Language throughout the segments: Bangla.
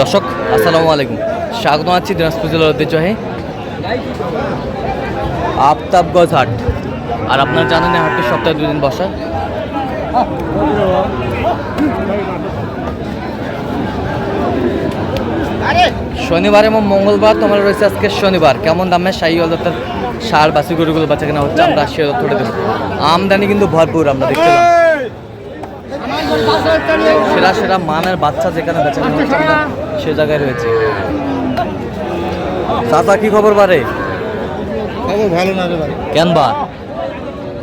দর্শক, আসসালামু আলাইকুম। স্বাগত আছি দিনাজপুর জেলার ঐতিহ্যবাহী আফতাবগঞ্জ হাট। আর আপনারা জানেন এই হাটটি সপ্তাহে দুদিন বসা। শনিবার এবং মঙ্গলবার তোমার রয়েছে আজকে শনিবার। কেমন দামে শাহী অলদার সার, বাসি গরুগুলো বাচ্চা কেনা হচ্ছে, আমরা সে দেবো। আমদানি কিন্তু ভরপুর, আমরা পাই সেরা সেরা মানের বাচ্চা যেখানে বেচা কেনা সে জায়গায় রয়েছে। চাচা কি খবর বারে? খবর ভালো না রে ভাই। কেন বা?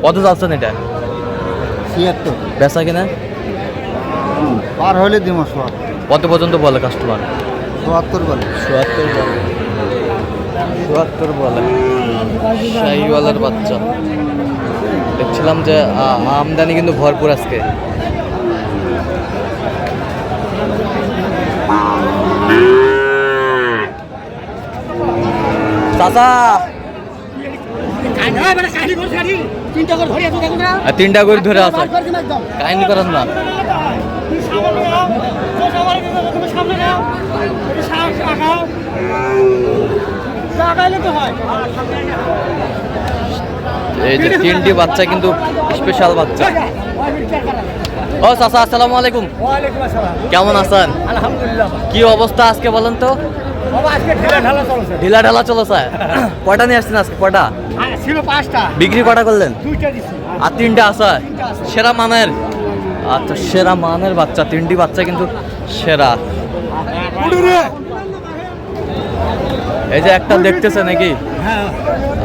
কত যাচ্ছেন এটা? ছিয়াত্তর। বেচা কিনা? পার হলে দিব সব। কত পর্যন্ত বলে কাস্টমার চুয়াত্তর বলে। চুয়াত্তর বলে। চুয়াত্তর বলে। শাহিওয়ালার বাচ্চা। দেখছিলাম যে আমদানি কিন্তু ভরপুর আজকে। আর তিনটা করে ধরে আছে। কাহিনী করেন না এই যে তিনটি বাচ্চা কিন্তু স্পেশাল বাচ্চা। ও চাচা আসসালামু আলাইকুম। কেমন আছেন? আলহামদুলিল্লাহ। কি অবস্থা আজকে বলেন তো? ঢালা ঢিলা চলেছে। কয়টা নিয়ে আসছেন আজকে? কয়টা? ছিল পাঁচটা। বিক্রি কয়টা করলেন? আর তিনটা আছে? সেরা মানের? আচ্ছা সেরা মানের বাচ্চা। তিনটি বাচ্চা কিন্তু সেরা। এই যে একটা দেখতেছে নাকি? হ্যাঁ।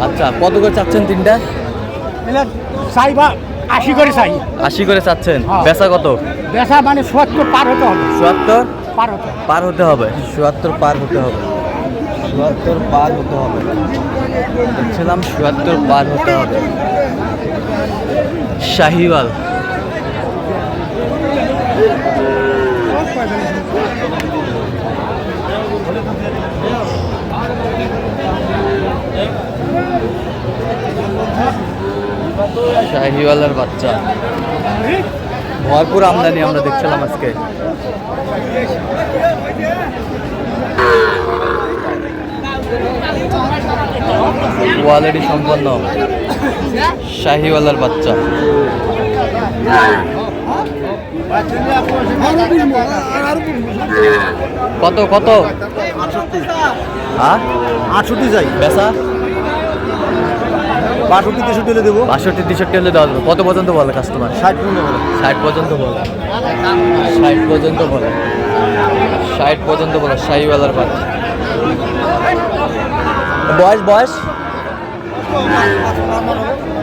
আচ্ছা কত করে চাচ্ছেন তিনটা? আশি করে চাই। আশি করে চাচ্ছেন। হ্যাঁ। বেচা কত? বেচা মানে সত্তর পার হতে হবে। চুয়াত্তর পার হতে হবে। চুয়াত্তর পার হতে হবে। চুয়াত্তর পার হতে হবে। দেখছিলাম চুয়াত্তর পার হতে হবে। শাহিওয়াল। শাহিওয়ালের বাচ্চা। ভরপুর আমদানি আমরা দেখছিলাম আজকে। কোয়ালিটি সম্পন্ন শাহিওয়ালার বাচ্চা। কত কত? হ্যাঁ? আটষট্টি চাই। বেসা বাষট্টি তেষট্টি হলে দেবো। বাষট্টি তেষট্টি হলে দেওয়া যাবে। কত পর্যন্ত বলে কাস্টমার ষাট পনেরো বলে। ষাট পর্যন্ত বলে। ষাট পর্যন্ত বলে। ষাট পর্যন্ত বলে শাহিওয়ালার বাচ্চা। বয়স বয়স?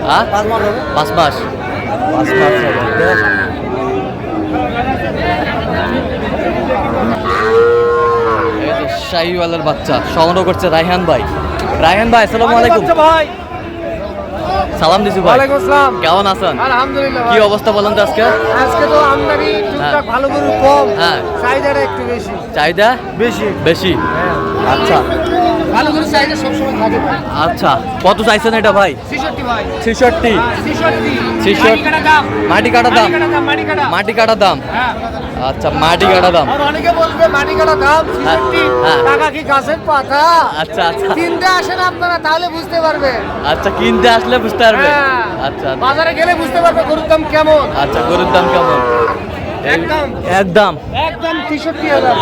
হ্যাঁ? পাঁচ মাস পাঁচ মাস? পাঁচ মাস হবে। এই যে শাহিওয়ালার বাচ্চা সংগ্রহ করছে রায়হান ভাই। রায়হান ভাই আসসালামু আলাইকুম। ভাই। সালাম দিছি ভাই। ওয়ালাইকুম আসসালাম। কেমন আছেন? আলহামদুলিল্লাহ কি অবস্থা বলেন তো আজকে? আজকে তো আমদানি টুকটাক ভালো করে কম। হ্যাঁ। চাহিদাটা একটু বেশি। চাহিদা? বেশি। বেশি। আচ্ছা। ভালো করে চাহিদা সবসময় থাকে। ভাই আচ্ছা কত চাইছেন এটা ভাই? ছিষট্টি ভাই। ছেষট্টি। ছিষট্টি। ছিষট্টি। মাটি কাটা দাম। মাটি কাটা দাম? হ্যাঁ। আচ্ছা মাটি কাটা দাম। অনেকে বলবে মাটি কাটা দাম হ্যাঁ, হ্যাঁ। টাকা কি গাছের পাতা? আচ্ছা আচ্ছা। কিনতে আসেন আপনারা তাহলে বুঝতে পারবেন আচ্ছা কিনতে আসলে বুঝতে পারবে। হ্যাঁ। আচ্ছা। বাজারে গেলে বুঝতে পারবে গরুর দাম কেমন। আচ্ছা গরুর দাম কেমন? একদম। একদম। একদম তেষট্টি হাজার।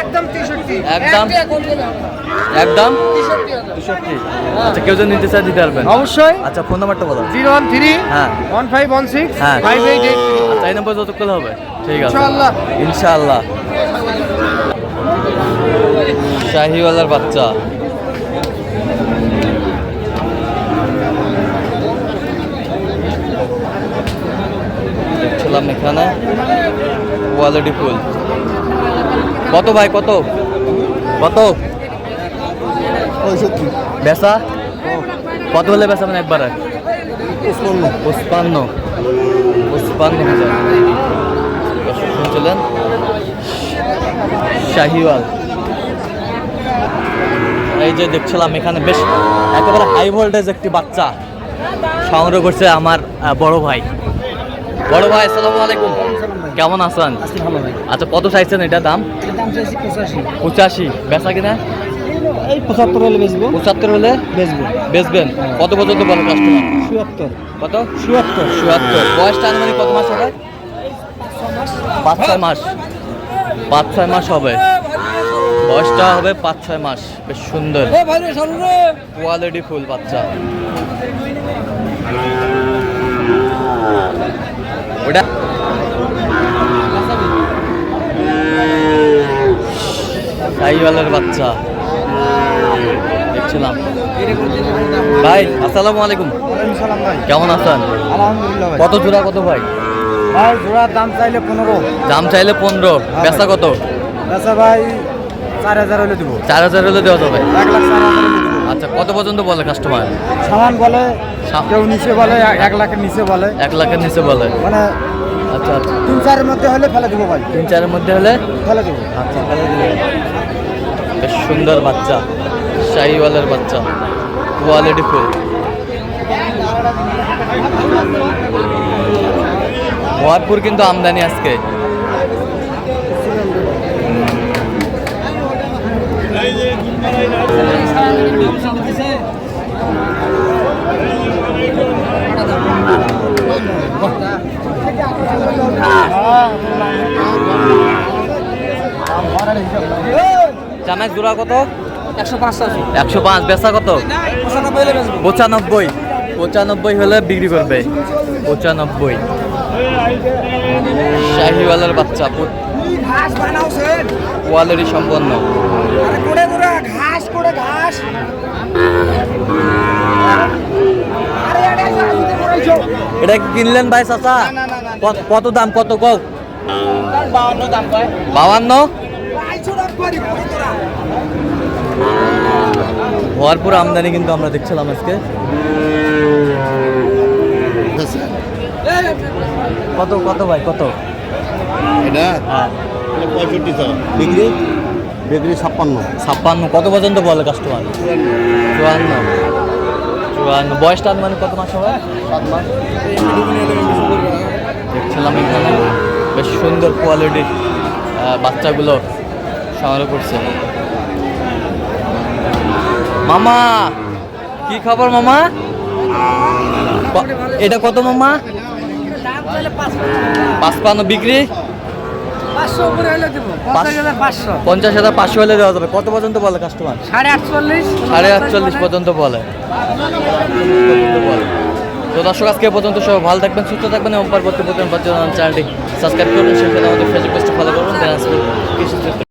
একদম তেষট্টি। একদম? একদম। আচ্ছা কেউ যদি নিতে চায় দিতে পারবেন। অবশ্যই। আচ্ছা ফোন নাম্বারটা বলো। জিরো ওয়ান থ্রি হ্যাঁ। ওয়ান ফাইভ ওয়ান সিক্স হ্যাঁ। Five eight eight. আচ্ছা যতক্ষণ হবে। ঠিক আছে। ইনশাআল্লাহ। ইনশাআল্লাহ। শাহিওয়ালার বাচ্চা। দেখছিলাম এখানে। কোয়ালিটি ফুল। কত ভাই কত? কত? পঁয়ষট্টি। বেচা? কত হলে বেচা মানে একবারে? হাজার। দর্শক শুনছিলেন? শাহিওয়াল। এই যে দেখছিলাম এখানে বেশ একেবারে হাই ভোল্টেজ একটি বাচ্চা। সংগ্রহ করছে আমার বড় ভাই। বড় ভাই আসসালামু আলাইকুম। কেমন আছেন? আচ্ছা কত চাইছেন এটা দাম? পঁচাশি। বেচা কিনা? এই পঁচাত্তর হলে বেচবো। পঁচাত্তর হলে বেচবো। বেচবেন? কত পর্যন্ত বলো কাস্টমার চুয়াত্তর। কত? চুয়াত্তর। চুয়াত্তর। বয়সটা আনুমানিক কত মাস হবে? পাঁচ ছয় মাস। পাঁচ ছয় মাস হবে। বয়সটা হবে পাঁচ ছয় মাস। বেশ সুন্দর। কোয়ালিটি ফুল বাচ্চা। ওটা সাইওয়ালের বাচ্চা। দেখছিলাম। ভাই আসসালামু আলাইকুম। কেমন আছেন? আলহামদুলিল্লাহ কত জোড়া কত ভাই? ভাই জোড়ার দাম চাইলে পনেরো। দাম চাইলে পনেরো। বেচা কত? আচ্ছা ভাই চার হাজার হলে দিব। চার হাজার হলে দেওয়া যাবে। আচ্ছা কত পর্যন্ত বলে কাস্টমার সামান বলে কেউ নিচে বলে এক- লাখের নিচে বলে। এক লাখের নিচে বলে। মানে আচ্ছা আচ্ছা। তিন চারের মধ্যে হলে ফেলে দিব ভাই। তিন চারের মধ্যে হলে? ফেলে দিব। আচ্ছা তাহলে দিলে। বেশ সুন্দর বাচ্চা শাহিওয়ালের বাচ্চা কোয়ালিটি ফুল ভরপুর কিন্তু আমদানি আজকে। জামাই জোড়া কত? একশো পাঁচ একশো পাঁচ বেচা কত? পঁচানব্বই পঁচানব্বই। হলে বিক্রি করবে। পঁচানব্বই। শাহিওয়ালের বাচ্চা কোয়ালিটি সম্পন্ন। ঘাস করে এটা কিনলেন ভাই চাচা। কত- দাম কত কক তার বাউন্ন দাম কয় বাবান্ন আইছো দাম করি করে তোরা ভরপুর আমদানি কিন্তু আমরা দেখছিলাম আজকে। কত কত ভাই কত? এটা? হ্যাঁ। পঁয়ষট্টি ছাপ্পান্ন। ছাপ্পান্ন। কত পর্যন্ত বলে কাস্টমার চুয়ান্ন। চুয়ান্ন। বয়সটা মানে কত মাস হবে? সাত মাস। দেখছিলাম এখানে। বেশ সুন্দর কোয়ালিটির বাচ্চাগুলো। সংগ্রহ করছে মামা, কি খবর মামা? এটা কত মামা? পাঁচপান্ন বিক্রি? পঞ্চাশ হাজার পাঁচশো হলে দেওয়া যাবে। কত পর্যন্ত বলে কাস্টমার সাড়ে আটচল্লিশ সাড়ে আটচল্লিশ পর্যন্ত বলে। তো দর্শক, আজকে পর্যন্ত সব ভালো থাকবেন, সুস্থ থাকবেন এবং পরবর্তী প্রতিদিন চ্যানেলটি সাবস্ক্রাইব করবেন সেখানে আমাদের ফেসবুক পেজটা ফলো করবেন